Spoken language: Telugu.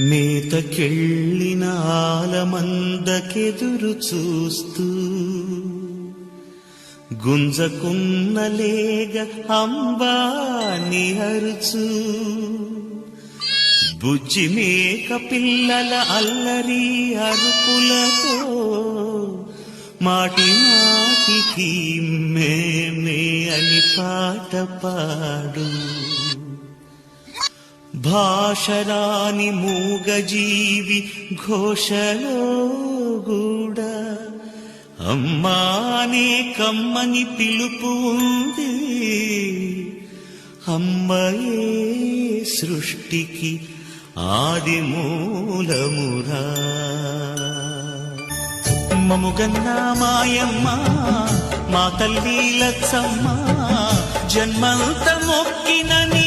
నేతకెళ్ళిన ఆలమందకెదురు చూస్తూ గుంజకున్నలేగ అంబాని అరుచు బుజ్జి మేక పిల్లల అల్లరి అరుపులతో మాటి మాటికి మేమే అని పాట పాడు. భాషరాని మూగజీవి ఘోషలో కూడా అమ్మానే కమ్మని పిలుపు ఉంది అమ్మయే సృష్టికి ఆది మూలమురా. మముగన్న మాయమ్మ మా తల్లి లచ్చమ్మ జన్మంత మొక్కినని